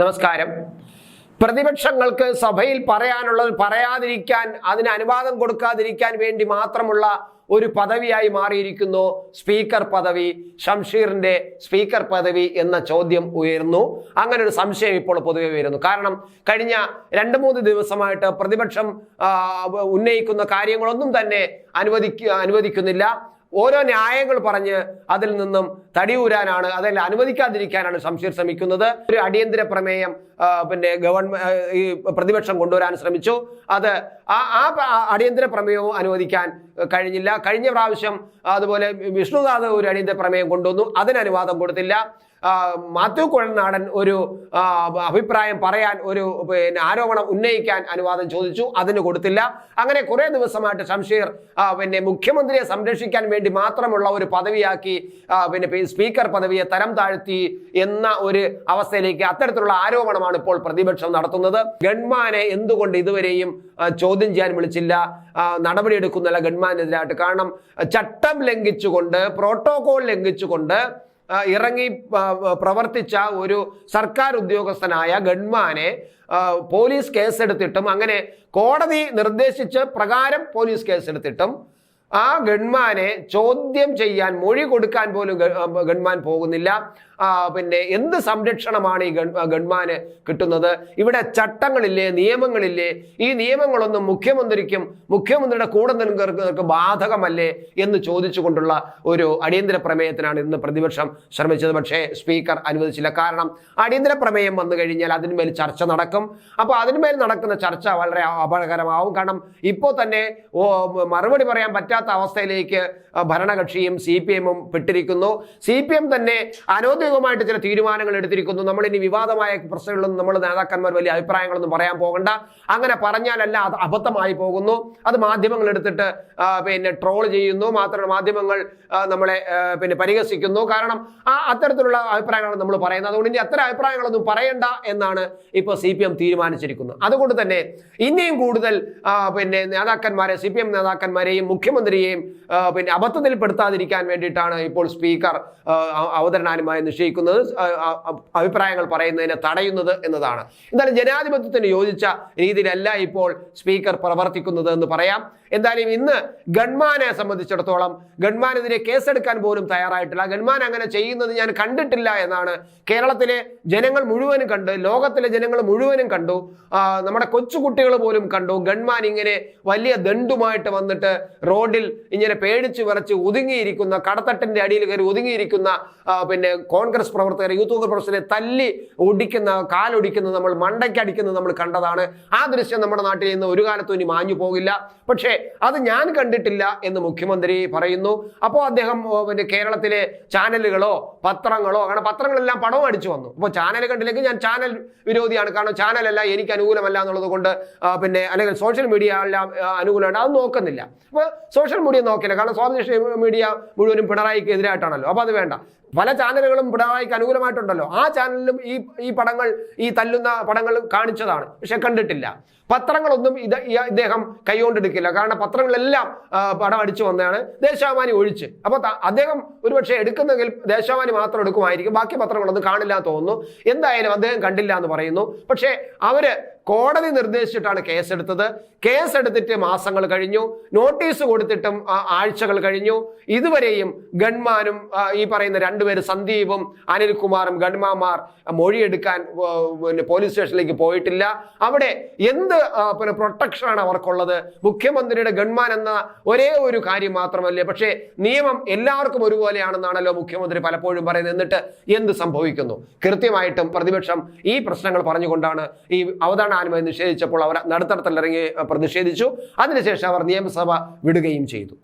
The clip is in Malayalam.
നമസ്കാരം. പ്രതിപക്ഷങ്ങൾക്ക് സഭയിൽ പറയാനുള്ളത് പറയാതിരിക്കാൻ അതിന് അനുവാദം കൊടുക്കാതിരിക്കാൻ വേണ്ടി മാത്രമുള്ള ഒരു പദവിയായി മാറിയിരിക്കുന്നു സ്പീക്കർ പദവി ഷംഷീറിന്റെ സ്പീക്കർ പദവി എന്ന ചോദ്യം ഉയരുന്നു. അങ്ങനെ ഒരു സംശയം ഇപ്പോൾ പൊതുവെ ഉയരുന്നു. കാരണം കഴിഞ്ഞ രണ്ട് മൂന്ന് ദിവസമായിട്ട് പ്രതിപക്ഷം ഉന്നയിക്കുന്ന കാര്യങ്ങളൊന്നും തന്നെ അനുവദിക്ക അനുവദിക്കുന്നില്ല. ഓരോ ന്യായങ്ങൾ പറഞ്ഞ് അതിൽ നിന്നും തടിയൂരാനാണ് അതിൽ അനുവദിക്കാതിരിക്കാനാണ് സംശീർ ശ്രമിക്കുന്നത്. ഒരു അടിയന്തര പ്രമേയം പിന്നെ ഗവൺമെന്റ് ഈ പ്രതിപക്ഷം കൊണ്ടുവരാൻ ശ്രമിച്ചു. അത് ആ ആ അടിയന്തര പ്രമേയവും അനുവദിക്കാൻ കഴിഞ്ഞില്ല. കഴിഞ്ഞ പ്രാവശ്യം അതുപോലെ വിഷ്ണുനാഥ് ഒരു അടിയന്തര പ്രമേയം കൊണ്ടുവന്നു. അതിന് അനുവാദം കൊടുത്തില്ല. മാത്യു കുഴൽനാടൻ ഒരു അഭിപ്രായം പറയാൻ ഒരു പിന്നെ ആരോപണം ഉന്നയിക്കാൻ അനുവാദം ചോദിച്ചു. അതിന് കൊടുത്തില്ല. അങ്ങനെ കുറെ ദിവസമായിട്ട് ഷംഷീർ പിന്നെ മുഖ്യമന്ത്രിയെ സംരക്ഷിക്കാൻ വേണ്ടി മാത്രമുള്ള ഒരു പദവിയാക്കി പിന്നെ സ്പീക്കർ പദവിയെ തരം താഴ്ത്തി എന്ന ഒരു അവസ്ഥയിലേക്ക് അത്തരത്തിലുള്ള ആരോപണമാണ് ഇപ്പോൾ പ്രതിപക്ഷം നടത്തുന്നത്. ഗൺമാനെ എന്തുകൊണ്ട് ഇതുവരെയും ചോദ്യം ചെയ്യാൻ വിളിച്ചില്ല? നടപടിയെടുക്കുന്നില്ല ഗൺമാനെതിരായിട്ട്. കാരണം ചട്ടം ലംഘിച്ചുകൊണ്ട് പ്രോട്ടോകോൾ ലംഘിച്ചുകൊണ്ട് ഇറങ്ങി പ്രവർത്തിച്ച ഒരു സർക്കാർ ഉദ്യോഗസ്ഥനായ ഗൺമാനെ പോലീസ് കേസെടുത്തിട്ടും അങ്ങനെ കോടതി നിർദ്ദേശിച്ച പ്രകാരം പോലീസ് കേസെടുത്തിട്ടും ആ ഗൺമാനെ ചോദ്യം ചെയ്യാൻ മൊഴി കൊടുക്കാൻ പോലും ഗൺമാൻ പോകുന്നില്ല. പിന്നെ എന്ത് സംരക്ഷണമാണ് ഈ ഗൺ ഗൺമാന് കിട്ടുന്നത്? ഇവിടെ ചട്ടങ്ങളില്ലേ നിയമങ്ങളില്ലേ? ഈ നിയമങ്ങളൊന്നും മുഖ്യമന്ത്രിക്കും മുഖ്യമന്ത്രിയുടെ കൂടെ നിൽക്കുന്നവർക്ക് ബാധകമല്ലേ എന്ന് ചോദിച്ചുകൊണ്ടുള്ള ഒരു അടിയന്തര പ്രമേയത്തിനാണ് ഇന്ന് പ്രതിപക്ഷം ശ്രമിച്ചത്. പക്ഷേ സ്പീക്കർ അനുവദിച്ചില്ല. കാരണം അടിയന്തര പ്രമേയം വന്നു കഴിഞ്ഞാൽ അതിന്മേൽ ചർച്ച നടക്കും. അപ്പോൾ അതിന്മേൽ നടക്കുന്ന ചർച്ച വളരെ അപകടകരമാവും. കാരണം ഇപ്പോൾ തന്നെ മറുപടി പറയാൻ പറ്റാത്ത അവസ്ഥയിലേക്ക് ഭരണകക്ഷിയും സി പി എമ്മും പെട്ടിരിക്കുന്നു. സി പി എം തന്നെ അനൌദ്യോഗികമായിട്ട് ചില തീരുമാനങ്ങൾ എടുത്തിരിക്കുന്നു. നമ്മളിനി വിവാദമായ പ്രശ്നങ്ങളൊന്നും നമ്മൾ നേതാക്കന്മാർ വലിയ അഭിപ്രായങ്ങളൊന്നും പറയാൻ പോകണ്ട. അങ്ങനെ പറഞ്ഞാലല്ല അത് അബദ്ധമായി പോകുന്നു. അത് മാധ്യമങ്ങൾ എടുത്തിട്ട് പിന്നെ ട്രോൾ ചെയ്യുന്നു. മാത്രമല്ല മാധ്യമങ്ങൾ നമ്മളെ പിന്നെ പരിഹസിക്കുന്നു. കാരണം ആ അത്തരത്തിലുള്ള അഭിപ്രായങ്ങളാണ് നമ്മൾ പറയുന്നത്. അതുകൊണ്ട് ഇനി അത്തരം അഭിപ്രായങ്ങളൊന്നും പറയണ്ട എന്നാണ് ഇപ്പോൾ സി പി എം തീരുമാനിച്ചിരിക്കുന്നത്. അതുകൊണ്ട് തന്നെ ഇനിയും കൂടുതൽ പിന്നെ നേതാക്കന്മാരെ സി പി എം നേതാക്കന്മാരെയും മുഖ്യമന്ത്രിയെയും പിന്നെ അബദ്ധത്തിൽപ്പെടുത്താതിരിക്കാൻ വേണ്ടിയിട്ടാണ് ഇപ്പോൾ സ്പീക്കർ അവതരണാനുമായി നിശ്ചയിക്കുന്നത്. അഭിപ്രായങ്ങൾ പറയുന്നതിനെ തടയുന്നത് എന്നതാണ്. എന്തായാലും ജനാധിപത്യത്തിന് യോജിച്ച രീതിയിലല്ല ഇപ്പോൾ സ്പീക്കർ പ്രവർത്തിക്കുന്നത് എന്ന് പറയാം. എന്തായാലും ഇന്ന് ഗൺമാനെ സംബന്ധിച്ചിടത്തോളം ഗൺമാനെതിരെ കേസെടുക്കാൻ പോലും തയ്യാറായിട്ടില്ല. ഗൺമാൻ അങ്ങനെ ചെയ്യുന്നത് ഞാൻ കണ്ടിട്ടില്ല എന്നാണ് കേരളത്തിലെ ജനങ്ങൾ മുഴുവനും കണ്ട് ലോകത്തിലെ ജനങ്ങൾ മുഴുവനും കണ്ടു. നമ്മുടെ കൊച്ചുകുട്ടികൾ പോലും കണ്ടു. ഗൺമാൻ ഇങ്ങനെ വലിയ ദണ്ടുമായിട്ട് വന്നിട്ട് റോഡിൽ ഇങ്ങനെ പേടിച്ചു വിറച്ച് ഒതുങ്ങിയിരിക്കുന്ന കടത്തട്ടിന്റെ അടിയിൽ കയറി ഒതുങ്ങിയിരിക്കുന്ന പിന്നെ കോൺഗ്രസ് പ്രവർത്തകരെ യൂത്ത് കോൺഗ്രസ് പ്രവർത്തകരെ തല്ലി ഒടിക്കുന്ന കാലൊടിക്കുന്നത് നമ്മൾ മണ്ടയ്ക്കടിക്കുന്നത് നമ്മൾ കണ്ടതാണ്. ആ ദൃശ്യം നമ്മുടെ നാട്ടിൽ നിന്ന് ഒരു കാലത്തും ഇനി മാഞ്ഞു പോകില്ല. പക്ഷേ അത് ഞാൻ കണ്ടിട്ടില്ല എന്ന് മുഖ്യമന്ത്രി പറയുന്നു. അപ്പോൾ അദ്ദേഹം പിന്നെ കേരളത്തിലെ ചാനലുകളോ പത്രങ്ങളോ അങ്ങനെ പത്രങ്ങളെല്ലാം പടവും അടിച്ചു വന്നു. അപ്പോൾ ചാനൽ കണ്ടില്ലെങ്കിൽ ഞാൻ ചാനൽ വിരോധിയാണ്. കാരണം ചാനലല്ല എനിക്ക് അനുകൂലമല്ല എന്നുള്ളത് കൊണ്ട് പിന്നെ അല്ലെങ്കിൽ സോഷ്യൽ മീഡിയ എല്ലാം അനുകൂലമാണ്. അത് നോക്കുന്നില്ല. അപ്പോൾ സോഷ്യൽ മീഡിയ നോക്കില്ല. കാരണം സ്വാതന്ത്ര്യ മീഡിയ മുഴുവനും പിണറായിക്ക് എതിരായിട്ടാണല്ലോ അപ്പോൾ അത് വേണ്ട. പല ചാനലുകളും പിണറായിക്ക് അനുകൂലമായിട്ടുണ്ടല്ലോ. ആ ചാനലിലും ഈ ഈ പടങ്ങൾ ഈ തല്ലുന്ന പടങ്ങൾ കാണിച്ചതാണ്. പക്ഷെ കണ്ടിട്ടില്ല. പത്രങ്ങളൊന്നും ഇത് ഇദ്ദേഹം കൈകൊണ്ടെടുക്കില്ല. കാരണം പത്രങ്ങളെല്ലാം പടം അടിച്ചു വന്നതാണ്. ദേശാഭിമാനി ഒഴിച്ച്. അപ്പോൾ അദ്ദേഹം ഒരുപക്ഷെ എടുക്കുന്നെങ്കിൽ ദേശാഭിമാനി മാത്രം എടുക്കുമായിരിക്കും. ബാക്കി പത്രങ്ങളൊന്നും കാണില്ല തോന്നുന്നു. എന്തായാലും അദ്ദേഹം കണ്ടില്ല എന്ന് പറയുന്നു. പക്ഷേ അവർ കോടതി നിർദ്ദേശിച്ചിട്ടാണ് കേസെടുത്തത്. കേസെടുത്തിട്ട് മാസങ്ങൾ കഴിഞ്ഞു. നോട്ടീസ് കൊടുത്തിട്ടും ആഴ്ചകൾ കഴിഞ്ഞു. ഇതുവരെയും ഗൺമാനും ഈ പറയുന്ന രണ്ടുപേര് സന്ദീപും അനിൽകുമാറും ഗൺമാമാർ മൊഴിയെടുക്കാൻ പിന്നെ പോലീസ് സ്റ്റേഷനിലേക്ക് പോയിട്ടില്ല. അവിടെ എന്ത് പിന്നെ പ്രൊട്ടക്ഷനാണ് അവർക്കുള്ളത്? മുഖ്യമന്ത്രിയുടെ ഗൺമാൻ എന്ന ഒരേ ഒരു കാര്യം മാത്രമല്ലേ? പക്ഷേ നിയമം എല്ലാവർക്കും ഒരുപോലെയാണെന്നാണല്ലോ മുഖ്യമന്ത്രി പലപ്പോഴും പറയുന്നത്. എന്നിട്ട് എന്ത് സംഭവിക്കുന്നു? കൃത്യമായിട്ടും പ്രതിപക്ഷം ഈ പ്രശ്നങ്ങൾ പറഞ്ഞുകൊണ്ടാണ് ഈ അവതരണ അനുമതി നിഷേധിച്ചപ്പോൾ അവർ നടുത്തടത്തിലിറങ്ങി പ്രതിഷേധിച്ചു. അതിനുശേഷം അവർ നിയമസഭ വിടുകയും ചെയ്തു.